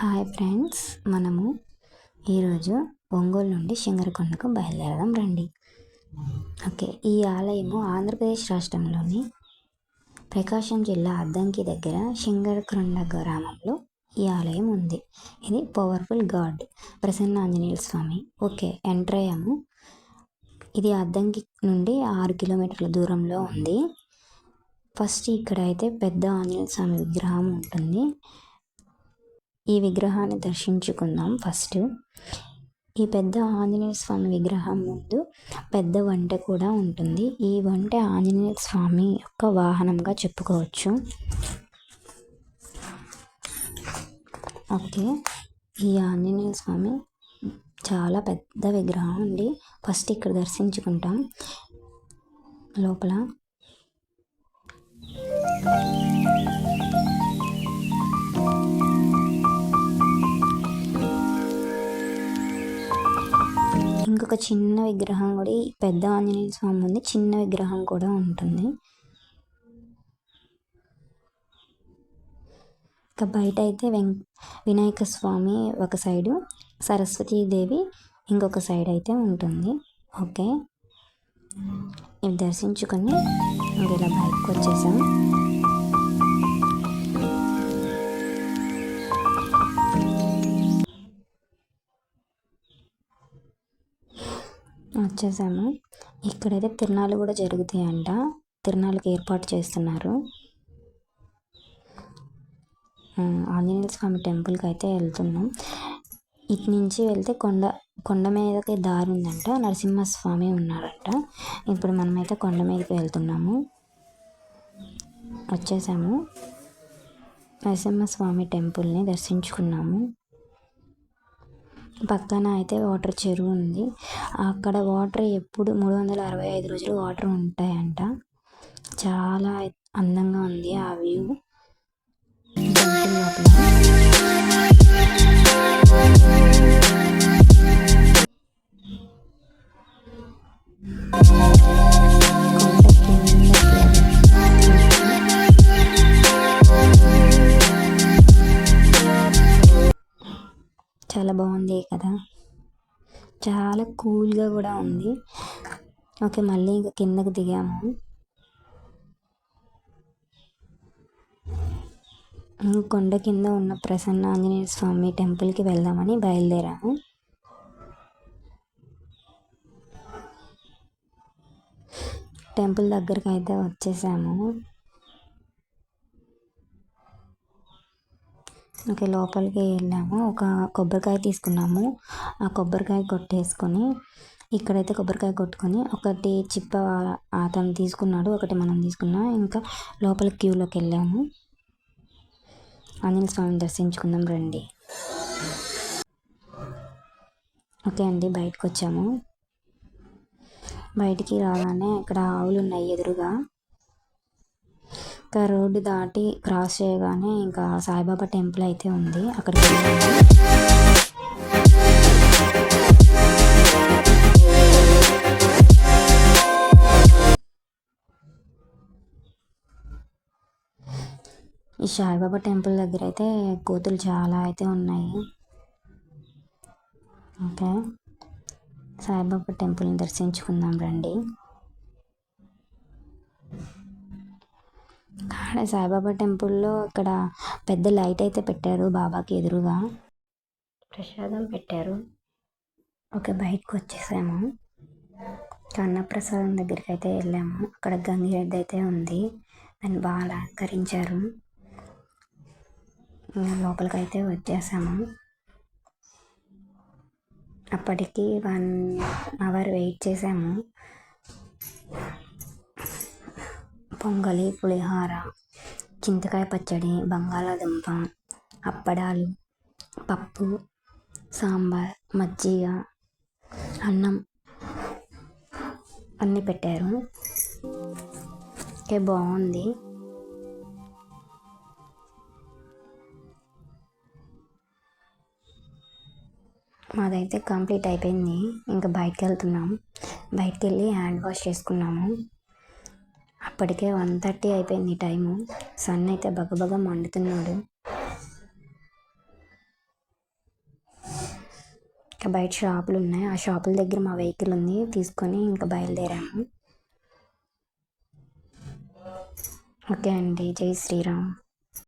Hi friends మనము ఈరోజు ఒంగోలు నుండి శంగరకొండకు బయలుదేరడం రండి. ఓకే ఈ ఆలయము ఆంధ్రప్రదేశ్ రాష్ట్రంలోని ప్రకాశం జిల్లా అద్దంకి దగ్గర శంగరకొండ గ్రామంలో ఈ ఆలయం ఉంది. ఇది powerful god Prasanna Anjaneya Swami. Okay enter అయ్యాము ఇది అద్దంకి నుండి ఆరు కిలోమీటర్ల దూరంలో ఉంది. ఫస్ట్ ఇక్కడ అయితే పెద్ద ఆంజనేయ స్వామి విగ్రహం ఉంటుంది. ఈ విగ్రహాన్ని దర్శించుకుందాం ఫస్ట్. ఈ పెద్ద ఆంజనేయ స్వామి విగ్రహం ముందు పెద్ద వంట కూడా ఉంటుంది. ఈ వంట ఆంజనేయ స్వామి యొక్క వాహనంగా చెప్పుకోవచ్చు. ఓకే. ఈ ఆంజనేయ స్వామి చాలా పెద్ద విగ్రహం అండి ఫస్ట్ ఇక్కడ దర్శించుకుంటాం. లోపల చిన్న విగ్రహం కూడా ఈ పెద్ద ఆంజనేయ స్వామి ఉంది చిన్న విగ్రహం కూడా ఉంటుంది. ఇక బయట అయితే వెం వినాయక స్వామి ఒక సైడు సరస్వతీదేవి ఇంకొక సైడ్ అయితే ఉంటుంది. ఓకే. ఇవి దర్శించుకొని ఇంక ఇలా బయటకు వచ్చేసాం. వచ్చేసాము. ఇక్కడైతే తిరణాలు కూడా జరుగుతాయంట. తిరణాలకు ఏర్పాటు చేస్తున్నారు. ఆంజనేయ స్వామి టెంపుల్కి అయితే వెళ్తున్నాం. ఇటు నుంచి వెళ్తే కొండ కొండ మీదకి దారి ఉందంట. నరసింహస్వామి ఉన్నారంట ఇప్పుడు మనమైతే కొండ మీదకి వెళ్తున్నాము. వచ్చేసాము. నరసింహస్వామి టెంపుల్ని దర్శించుకున్నాము. పక్కన అయితే వాటర్ చెరువు ఉంది. అక్కడ వాటర్ ఎప్పుడు మూడు వందల అరవై ఐదు రోజులు వాటర్ ఉంటాయంట. చాలా అందంగా ఉంది ఆ వ్యూ. బాగుంది కదా. చాలా కూల్గా కూడా ఉంది. ఓకే మళ్ళీ ఇంకా కిందకు దిగాము. కొండ కింద ఉన్న ప్రసన్న ఆంజనేయ స్వామి టెంపుల్కి వెళ్దామని బయలుదేరాము. టెంపుల్ దగ్గరికి అయితే వచ్చేసాము. ఓకే లోపలికి వెళ్ళాము. ఒక కొబ్బరికాయ తీసుకున్నాము. ఆ కొబ్బరికాయ కొట్టేసుకొని ఇక్కడైతే కొబ్బరికాయ కొట్టుకొని ఒకటి చిప్ప అతను తీసుకున్నాడు ఒకటి మనం తీసుకున్నాం. ఇంకా లోపల క్యూలోకి వెళ్ళాము. ఆంజనేయ స్వామిని దర్శించుకుందాం రండి. ఓకే అండి బయటకు వచ్చాము బయటికి రాగానే ఇక్కడ ఆవులు ఉన్నాయి ఎదురుగా. ఇంకా రోడ్డు దాటి క్రాస్ చేయగానే ఇంకా సాయిబాబా టెంపుల్ అయితే ఉంది. అక్కడికి వెళ్ళాము. ఈ సాయిబాబా టెంపుల్ దగ్గర అయితే కోతులు చాలా అయితే ఉన్నాయి. ఓకే. సాయిబాబా టెంపుల్ని దర్శించుకుందాం రండి. అక్కడ సాయిబాబా టెంపుల్లో ఇక్కడ పెద్ద లైట్ అయితే పెట్టారు బాబాకి ఎదురుగా. ప్రసాదం పెట్టారు. ఓకే బయటకు వచ్చేసాము. అన్నప్రసాదం దగ్గరికి అయితే వెళ్ళాము. అక్కడ గంగిరెడ్డి అయితే ఉంది. దాన్ని బాగా అలంకరించారు. లోపలికి అయితే వచ్చేసాము. అప్పటికి వన్ అవర్ వెయిట్ చేసాము. పొంగలి పులిహోర చింతకాయ పచ్చడి బంగాళాదుంప అప్పడాలు పప్పు సాంబార్ మజ్జిగ అన్నం అన్నీ పెట్టారు. ఓకే బాగుంది. మాదైతే కంప్లీట్ అయిపోయింది. ఇంకా బయటకు వెళ్తున్నాం బయటకు వెళ్ళి హ్యాండ్ వాష్ చేసుకున్నాము. అప్పటికే వన్ థర్టీ అయిపోయింది టైము. సన్ అయితే బగబగ మండుతున్నాడు. ఇంకా బయట షాపులు ఉన్నాయి. ఆ షాపుల దగ్గర మా వెహికల్ ఉంది. తీసుకొని ఇంకా బయలుదేరాము. ఓకే అండి. జై శ్రీరామ్.